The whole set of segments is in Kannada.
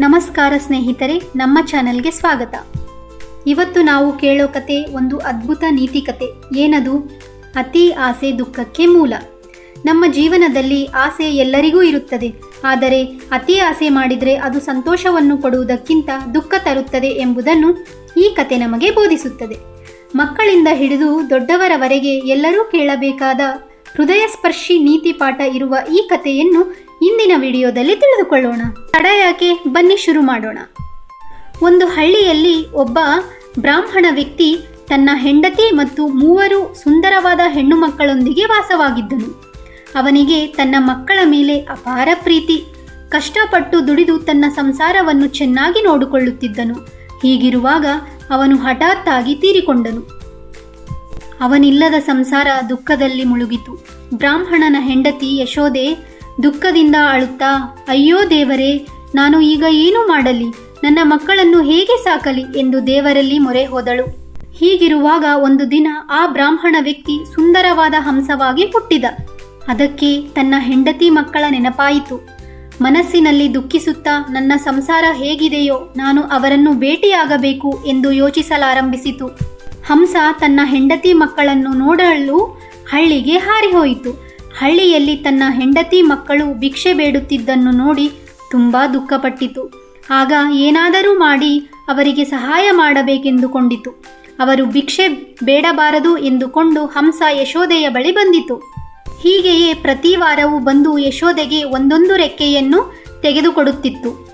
ನಮಸ್ಕಾರ ಸ್ನೇಹಿತರೆ, ನಮ್ಮ ಚಾನೆಲ್ಗೆ ಸ್ವಾಗತ. ಇವತ್ತು ನಾವು ಕೇಳೋ ಕತೆ ಒಂದು ಅದ್ಭುತ ನೀತಿ ಕತೆ. ಏನದು? ಅತಿ ಆಸೆ ದುಃಖಕ್ಕೆ ಮೂಲ. ನಮ್ಮ ಜೀವನದಲ್ಲಿ ಆಸೆ ಎಲ್ಲರಿಗೂ ಇರುತ್ತದೆ. ಆದರೆ ಅತಿ ಆಸೆ ಮಾಡಿದರೆ ಅದು ಸಂತೋಷವನ್ನು ಕೊಡುವುದಕ್ಕಿಂತ ದುಃಖ ತರುತ್ತದೆ ಎಂಬುದನ್ನು ಈ ಕತೆ ನಮಗೆ ಬೋಧಿಸುತ್ತದೆ. ಮಕ್ಕಳಿಂದ ಹಿಡಿದು ದೊಡ್ಡವರವರೆಗೆ ಎಲ್ಲರೂ ಕೇಳಬೇಕಾದ ಹೃದಯ ಸ್ಪರ್ಶಿ ನೀತಿ ಪಾಠ ಇರುವ ಈ ಕಥೆಯನ್ನು ಇಂದಿನ ವಿಡಿಯೋದಲ್ಲಿ ತಿಳಿದುಕೊಳ್ಳೋಣ. ತಡ ಯಾಕೆ ಬನ್ನಿ ಶುರು ಮಾಡೋಣ. ಒಂದು ಹಳ್ಳಿಯಲ್ಲಿ ಒಬ್ಬ ಬ್ರಾಹ್ಮಣ ವ್ಯಕ್ತಿ ತನ್ನ ಹೆಂಡತಿ ಮತ್ತು ಮೂವರು ಸುಂದರವಾದ ಹೆಣ್ಣು ಮಕ್ಕಳೊಂದಿಗೆ ವಾಸವಾಗಿದ್ದನು. ಅವನಿಗೆ ತನ್ನ ಮಕ್ಕಳ ಮೇಲೆ ಅಪಾರ ಪ್ರೀತಿ. ಕಷ್ಟಪಟ್ಟು ದುಡಿದು ತನ್ನ ಸಂಸಾರವನ್ನು ಚೆನ್ನಾಗಿ ನೋಡಿಕೊಳ್ಳುತ್ತಿದ್ದನು. ಹೀಗಿರುವಾಗ ಅವನು ಹಠಾತ್ತಾಗಿ ತೀರಿಕೊಂಡನು. ಅವನಿಲ್ಲದ ಸಂಸಾರ ದುಃಖದಲ್ಲಿ ಮುಳುಗಿತು. ಬ್ರಾಹ್ಮಣನ ಹೆಂಡತಿ ಯಶೋದೆ ದುಃಖದಿಂದ ಅಳುತ್ತಾ, ಅಯ್ಯೋ ದೇವರೇ, ನಾನು ಈಗ ಏನು ಮಾಡಲಿ? ನನ್ನ ಮಕ್ಕಳನ್ನು ಹೇಗೆ ಸಾಕಲಿ? ಎಂದು ದೇವರಲ್ಲಿ ಮೊರೆ ಹೋದಳು. ಹೀಗಿರುವಾಗ ಒಂದು ದಿನ ಆ ಬ್ರಾಹ್ಮಣ ವ್ಯಕ್ತಿ ಸುಂದರವಾದ ಹಂಸವಾಗಿ ಹುಟ್ಟಿದ. ಅದಕ್ಕೆ ತನ್ನ ಹೆಂಡತಿ ಮಕ್ಕಳ ನೆನಪಾಯಿತು. ಮನಸ್ಸಿನಲ್ಲಿ ದುಃಖಿಸುತ್ತಾ, ನನ್ನ ಸಂಸಾರ ಹೇಗಿದೆಯೋ, ನಾನು ಅವರನ್ನು ಭೇಟಿಯಾಗಬೇಕು ಎಂದು ಯೋಚಿಸಲಾರಂಭಿಸಿತು. ಹಂಸ ತನ್ನ ಹೆಂಡತಿ ಮಕ್ಕಳನ್ನು ನೋಡಲು ಹಳ್ಳಿಗೆ ಹಾರಿಹೋಯಿತು. ಹಳ್ಳಿಯಲ್ಲಿ ತನ್ನ ಹೆಂಡತಿ ಮಕ್ಕಳು ಭಿಕ್ಷೆ ಬೇಡುತ್ತಿದ್ದನ್ನು ನೋಡಿ ತುಂಬ ದುಃಖಪಟ್ಟಿತು. ಆಗ ಏನಾದರೂ ಮಾಡಿ ಅವರಿಗೆ ಸಹಾಯ ಮಾಡಬೇಕೆಂದುಕೊಂಡಿತು. ಅವರು ಭಿಕ್ಷೆ ಬೇಡಬಾರದು ಎಂದುಕೊಂಡು ಹಂಸ ಯಶೋದೆಯ ಬಳಿ ಬಂದಿತು. ಹೀಗೆಯೇ ಪ್ರತಿ ವಾರವೂ ಬಂದು ಯಶೋದೆಗೆ ಒಂದೊಂದು ರೆಕ್ಕೆಯನ್ನು ತೆಗೆದುಕೊಡುತ್ತಿತ್ತು.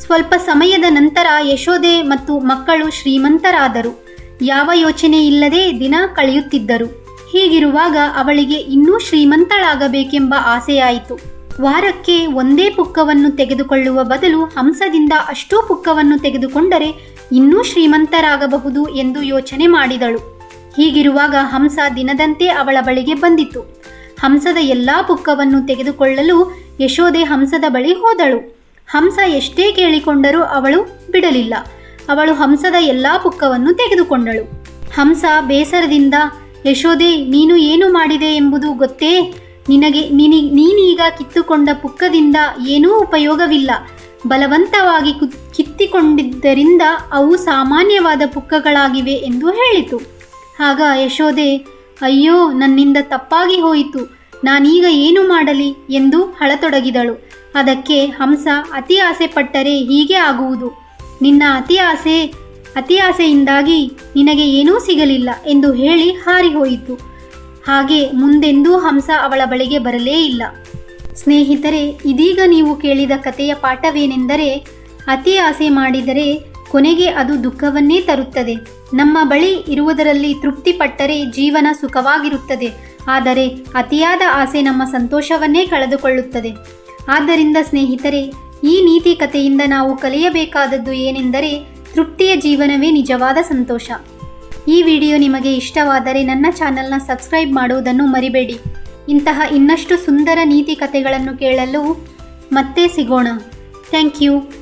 ಸ್ವಲ್ಪ ಸಮಯದ ನಂತರ ಯಶೋದೆ ಮತ್ತು ಮಕ್ಕಳು ಶ್ರೀಮಂತರಾದರು. ಯಾವ ಯೋಚನೆ ಇಲ್ಲದೆ ದಿನ ಕಳೆಯುತ್ತಿದ್ದರು. ಹೀಗಿರುವಾಗ ಅವಳಿಗೆ ಇನ್ನೂ ಶ್ರೀಮಂತಳಾಗಬೇಕೆಂಬ ಆಸೆಯಾಯಿತು. ವಾರಕ್ಕೆ ಒಂದೇ ಪುಕ್ಕವನ್ನು ತೆಗೆದುಕೊಳ್ಳುವ ಬದಲು ಹಂಸದಿಂದ ಅಷ್ಟೂ ಪುಕ್ಕವನ್ನು ತೆಗೆದುಕೊಂಡರೆ ಇನ್ನೂ ಶ್ರೀಮಂತರಾಗಬಹುದು ಎಂದು ಯೋಚನೆ ಮಾಡಿದಳು. ಹೀಗಿರುವಾಗ ಹಂಸ ದಿನದಂತೆ ಅವಳ ಬಳಿಗೆ ಬಂದಿತು. ಹಂಸದ ಎಲ್ಲಾ ಪುಕ್ಕವನ್ನು ತೆಗೆದುಕೊಳ್ಳಲು ಯಶೋದೆ ಹಂಸದ ಬಳಿ ಹೋದಳು. ಹಂಸ ಎಷ್ಟೇ ಕೇಳಿಕೊಂಡರೂ ಅವಳು ಬಿಡಲಿಲ್ಲ. ಅವಳು ಹಂಸದ ಎಲ್ಲಾ ಪುಕ್ಕವನ್ನು ತೆಗೆದುಕೊಂಡಳು. ಹಂಸ ಬೇಸರದಿಂದ ಯಶೋದೆ ನೀನು ಏನು ಮಾಡಿದೆ ಎಂಬುದು ಗೊತ್ತೇ? ನಿನಗೆ, ನಿನ, ನೀನೀಗ ಕಿತ್ತುಕೊಂಡ ಪುಕ್ಕದಿಂದ ಏನೂ ಉಪಯೋಗವಿಲ್ಲ. ಬಲವಂತವಾಗಿ ಕಿತ್ತಿಕೊಂಡಿದ್ದರಿಂದ ಅವು ಸಾಮಾನ್ಯವಾದ ಪುಕ್ಕಗಳಾಗಿವೆ ಎಂದು ಹೇಳಿತು. ಆಗ ಯಶೋದೆ ಅಯ್ಯೋ, ನನ್ನಿಂದ ತಪ್ಪಾಗಿ ಹೋಯಿತು. ನಾನೀಗ ಏನು ಮಾಡಲಿ? ಎಂದು ಹಳತೊಡಗಿದಳು ಅದಕ್ಕೆ ಹಂಸ ಅತಿ ಆಸೆ ಪಟ್ಟರೆ ಹೀಗೆ ಆಗುವುದು. ನಿನ್ನ ಅತಿ ಆಸೆ, ಅತಿ ಆಸೆಯಿಂದಾಗಿ ನಿನಗೆ ಏನೂ ಸಿಗಲಿಲ್ಲ ಎಂದು ಹೇಳಿ ಹಾರಿಹೋಯಿತು. ಹಾಗೆ ಮುಂದೆಂದೂ ಹಂಸ ಅವಳ ಬಳಿಗೆ ಬರಲೇ ಇಲ್ಲ. ಸ್ನೇಹಿತರೆ, ಇದೀಗ ನೀವು ಕೇಳಿದ ಕಥೆಯ ಪಾಠವೇನೆಂದರೆ, ಅತಿ ಆಸೆ ಮಾಡಿದರೆ ಕೊನೆಗೆ ಅದು ದುಃಖವನ್ನೇ ತರುತ್ತದೆ. ನಮ್ಮ ಬಳಿ ಇರುವುದರಲ್ಲಿ ತೃಪ್ತಿಪಟ್ಟರೆ ಜೀವನ ಸುಖವಾಗಿರುತ್ತದೆ. ಆದರೆ ಅತಿಯಾದ ಆಸೆ ನಮ್ಮ ಸಂತೋಷವನ್ನೇ ಕಳೆದುಕೊಳ್ಳುತ್ತದೆ. ಆದ್ದರಿಂದ ಸ್ನೇಹಿತರೆ ಈ ನೀತಿ ಕಥೆಯಿಂದ ನಾವು ಕಲಿಯಬೇಕಾದದ್ದು ಏನೆಂದರೆ ತೃಪ್ತಿಯ ಜೀವನವೇ ನಿಜವಾದ ಸಂತೋಷ. ಈ ವಿಡಿಯೋ ನಿಮಗೆ ಇಷ್ಟವಾದರೆ ನನ್ನ ಚಾನಲ್ನ ಸಬ್ಸ್ಕ್ರೈಬ್ ಮಾಡುವುದನ್ನು ಮರಿಬೇಡಿ. ಇಂತಹ ಇನ್ನಷ್ಟು ಸುಂದರ ನೀತಿ ಕಥೆಗಳನ್ನು ಕೇಳಲು ಮತ್ತೆ ಸಿಗೋಣ. Thank you.